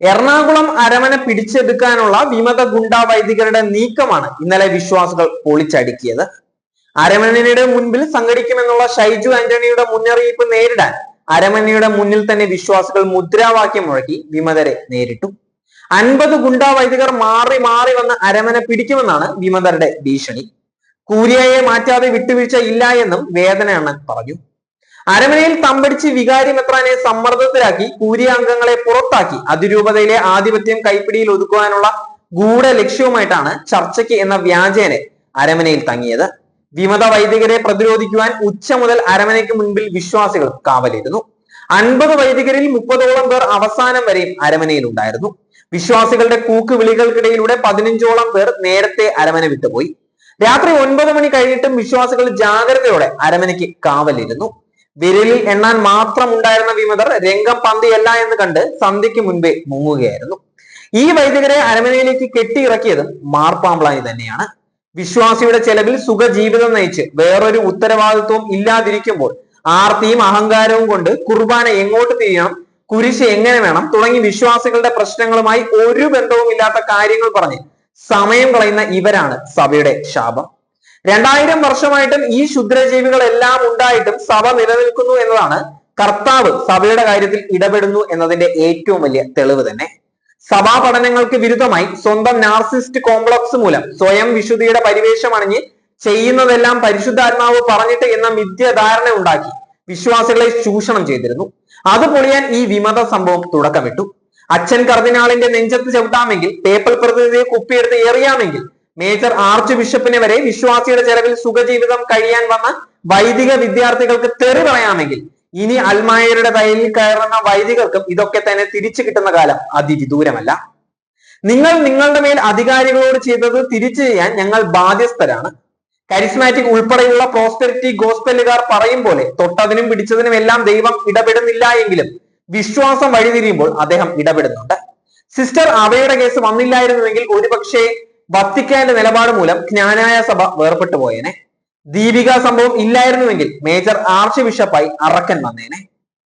എറണാകുളം അരമന പിടിച്ചെടുക്കാനുള്ള വിമത ഗുണ്ടാ വൈദികരുടെ നീക്കമാണ് ഇന്നലെ വിശ്വാസികൾ പൊളിച്ചടുക്കിയത്. അരമനയുടെ മുൻപിൽ സംഘടിക്കുമെന്നുള്ള ഷൈജു ആന്റണിയുടെ മുന്നറിയിപ്പ് നേരിടാൻ അരമനയുടെ മുന്നിൽ തന്നെ വിശ്വാസികൾ മുദ്രാവാക്യം മുഴക്കി വിമതരെ നേരിട്ടു. അൻപത് ഗുണ്ടാ വൈദികർ മാറി മാറി വന്ന് അരമന പിടിക്കുമെന്നാണ് വിമതരുടെ ഭീഷണി. കൂരിയയെ മാറ്റാതെ വിട്ടുവീഴ്ച ഇല്ല എന്നും വേദന അണ്ണൻ പറഞ്ഞു. അരമനയിൽ തമ്പടിച്ച് വികാരി മെത്രാനെ സമ്മർദ്ദത്തിലാക്കി കൂരിയ അംഗങ്ങളെ പുറത്താക്കി. അതിരൂപതയിലെ ആധിപത്യം കൈപ്പിടിയിൽ ഒതുക്കുവാനുള്ള ഗൂഢ ലക്ഷ്യവുമായിട്ടാണ് ചർച്ചയ്ക്ക് എന്ന വ്യാജേനെ അരമനയിൽ തങ്ങിയത്. വിമത വൈദികരെ പ്രതിരോധിക്കുവാൻ ഉച്ച മുതൽ അരമനയ്ക്ക് മുൻപിൽ വിശ്വാസികൾ കാവലിരുന്നു. അൻപത് വൈദികരിൽ മുപ്പതോളം പേർ അവസാനം വരെയും അരമനയിൽ ഉണ്ടായിരുന്നു. വിശ്വാസികളുടെ കൂക്ക് വിളികൾക്കിടയിലൂടെ പതിനഞ്ചോളം പേർ നേരത്തെ അരമന വിട്ടുപോയി. രാത്രി ഒൻപത് മണി കഴിഞ്ഞിട്ടും വിശ്വാസികൾ ജാഗ്രതയോടെ അരമനയ്ക്ക് കാവലിരുന്നു. വിരലിൽ എണ്ണാൻ മാത്രം ഉണ്ടായിരുന്ന വിമതർ രംഗം പന്തിയല്ല എന്ന് കണ്ട് സന്ധ്യയ്ക്ക് മുൻപേ മുങ്ങുകയായിരുന്നു. ഈ വൈദികരെ അരമനയിലേക്ക് കെട്ടിയിറക്കിയതും മാർപ്പാമ്പളായി തന്നെയാണ്. വിശ്വാസിയുടെ ചെലവിൽ സുഖജീവിതം നയിച്ച് വേറൊരു ഉത്തരവാദിത്വം ഇല്ലാതിരിക്കുമ്പോൾ ആർത്തിയും അഹങ്കാരവും കൊണ്ട് കുർബാന എങ്ങോട്ട് തിരിയണം കുരിശ് എങ്ങനെ വേണം തുടങ്ങി വിശ്വാസികളുടെ പ്രശ്നങ്ങളുമായി ഒരു ബന്ധവും ഇല്ലാത്ത കാര്യങ്ങൾ പറഞ്ഞ് സമയം കളയുന്ന ഇവരാണ് സഭയുടെ ശാപം. രണ്ടായിരം വർഷമായിട്ടും ഈ ക്ഷുദ്രജീവികളെല്ലാം ഉണ്ടായിട്ടും സഭ നിലനിൽക്കുന്നു എന്നതാണ് കർത്താവ് സഭയുടെ കാര്യത്തിൽ ഇടപെടുന്നു എന്നതിന്റെ ഏറ്റവും വലിയ തെളിവ് തന്നെ. സഭാ പഠനങ്ങൾക്ക് വിരുദ്ധമായി സ്വന്തം നാർസിസ്റ്റ് കോംപ്ലക്സ് മൂലം സ്വയം വിശുദ്ധിയുടെ പരിവേഷം അണിഞ്ഞ് ചെയ്യുന്നതെല്ലാം പരിശുദ്ധാത്മാവ് പറഞ്ഞിട്ട് എന്ന മിഥ്യധാരണ ഉണ്ടാക്കി വിശ്വാസികളെ ചൂഷണം ചെയ്തിരുന്നു. അത് പൊളിയാൻ ഈ വിമത സംഭവം തുടക്കമിട്ടു. അച്ഛൻ കർദിനാളിന്റെ നെഞ്ചത്ത് ചവിട്ടാമെങ്കിൽ പേപ്പൽ പ്രതിനിധിയെ കുപ്പിയെടുത്ത് എറിയാമെങ്കിൽ മേജർ ആർച്ച് ബിഷപ്പിനെ വരെ വിശ്വാസിയുടെ ചെലവിൽ സുഖജീവിതം കഴിയാൻ വന്ന വൈദിക വിദ്യാർത്ഥികൾക്ക് തെറി പറയാമെങ്കിൽ ഇനി അൽമായരുടെ തയ്യിൽ കയറുന്ന വൈദികർക്കും ഇതൊക്കെ തന്നെ തിരിച്ചു കിട്ടുന്ന കാലം. അതിവിദൂരമല്ല നിങ്ങൾ നിങ്ങളുടെ മേൽ അധികാരികളോട് ചെയ്തത് തിരിച്ചു ചെയ്യാൻ ഞങ്ങൾ ബാധ്യസ്ഥരാണ്. കരിസ്മാറ്റിക് ഉൾപ്പെടെയുള്ള പ്രോസ്പെരിറ്റി ഗോസ്പെല്ലുകാർ പറയും പോലെ തൊട്ടതിനും പിടിച്ചതിനും എല്ലാം ദൈവം ഇടപെടുന്നില്ല എങ്കിലും വിശ്വാസം വഴിതിരിയുമ്പോൾ അദ്ദേഹം ഇടപെടുന്നുണ്ട്. സിസ്റ്റർ അവയുടെ കേസ് വന്നില്ലായിരുന്നുവെങ്കിൽ ഒരുപക്ഷെ വത്തിക്കാന്റെ നിലപാട് മൂലം ജ്ഞാനായ സഭ വേർപെട്ടു പോയേനെ ദീപിക സംഭവം ഇല്ലായിരുന്നുവെങ്കിൽ മേജർ ആർച്ച് ബിഷപ്പായി അറക്കൻ വന്നേനെ.